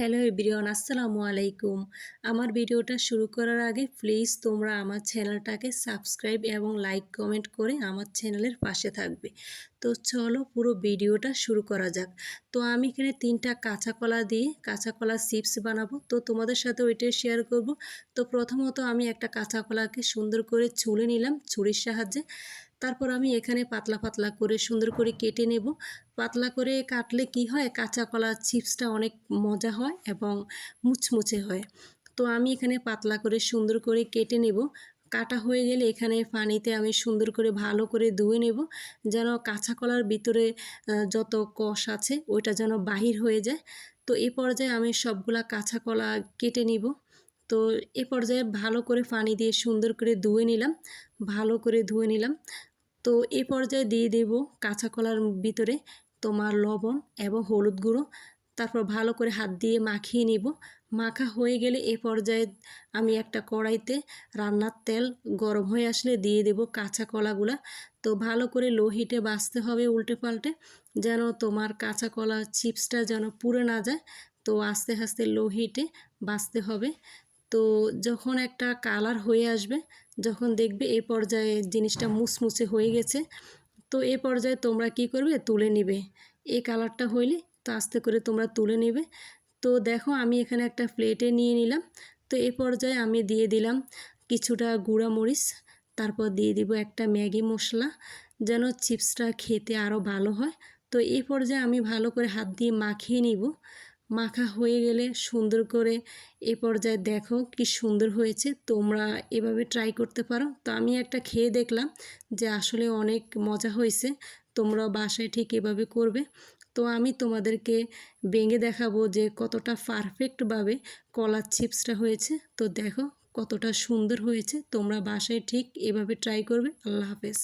Hello everyone, আসসালামু আলাইকুম। আমার ভিডিওটা শুরু করার আগে প্লিজ তোমরা আমার চ্যানেলটাকে সাবস্ক্রাইব এবং লাইক কমেন্ট করে আমার চ্যানেলের পাশে থাকবে। তো চলো পুরো ভিডিওটা শুরু করা যাক। তো আমি এখানে তিনটা কাঁচা কলা দিয়ে কাঁচা কলা চিপস বানাবো। তো তোমাদের সাথে ওইটাই শেয়ার করব। তো প্রথমত আমি একটা কাঁচা কলাকে সুন্দর করে ছুলে নিলাম ছুরির সাহায্যে। তারপর আমি এখানে পাতলা পাতলা করে সুন্দর করে কেটে নেব। পাতলা করে কাটলে কি হয়? কাঁচা কলা চিপসটা অনেক মজা হয় এবং মুচমুচে হয়। তো আমি এখানে পাতলা করে সুন্দর করে কেটে নেব। কাটা হয়ে গেলে এখানে পানিতে আমি সুন্দর করে ভালো করে ধুয়ে নেব। যেন কাঁচা কলার ভিতরে যত কষ আছে ওইটা যেন বাহির হয়ে যায়। তো এ পর্যায়ে আমি সবগুলা কাঁচা কলা কেটে নিব। তো এ পর্যায়ে ভালো করে পানি দিয়ে সুন্দর করে ধুয়ে নিলাম। ভালো করে ধুয়ে নিলাম। তো এ পর্যায়ে দিয়ে দেব কাঁচা কলার ভিতরে তোমার লবণ এবং হলুদ গুঁড়ো। তারপর ভালো করে হাত দিয়ে মাখিয়ে নিব। মাখা হয়ে গেলে এ পর্যায়ে আমি একটা কড়াইতে রান্নার তেল গরম হয়ে আসলে দিয়ে দেব কাঁচা কলাগুলা। তো ভালো করে লো হিটে বাছতে হবে উল্টে পাল্টে যেন তোমার কাঁচা কলা চিপসটা যেন পুড়ে না যায়। তো আস্তে আস্তে লো হিটে বাছতে হবে। তো যখন একটা কালার হয়ে আসবে, যখন দেখবে এ পর্যায়ে জিনিসটা মুচমুচে হয়ে গেছে, তো এ পর্যায়ে তোমরা কি করবে? তুলে নিবে। এই কালারটা হইলে তো আস্তে করে তোমরা তুলে নেবে। তো দেখো আমি এখানে একটা প্লেটে নিয়ে নিলাম। তো এ পর্যায়ে আমি দিয়ে দিলাম কিছুটা গুঁড়া মরিচ, তারপর দিয়ে দিব একটা ম্যাগি মশলা, যেন চিপসটা খেতে আরও ভালো হয়। তো এই পর্যায়ে আমি ভালো করে হাত দিয়ে মাখিয়ে নিব। মাখা হয়ে গেলে সুন্দর করে এ পর্যায়ে দেখো কি সুন্দর হয়েছে। তোমরা এভাবে ট্রাই করতে পারো। তো আমি একটা খেয়ে দেখলাম যে আসলে অনেক মজা হয়েছে। তোমরা বাসায় ঠিক এভাবে করবে। তো আমি তোমাদেরকে ভেঙে দেখাবো যে কতটা পারফেক্টভাবে কলার চিপসটা হয়েছে। তো দেখো কতটা সুন্দর হয়েছে। তোমরা বাসায় ঠিক এভাবে ট্রাই করবে। আল্লাহ হাফেজ।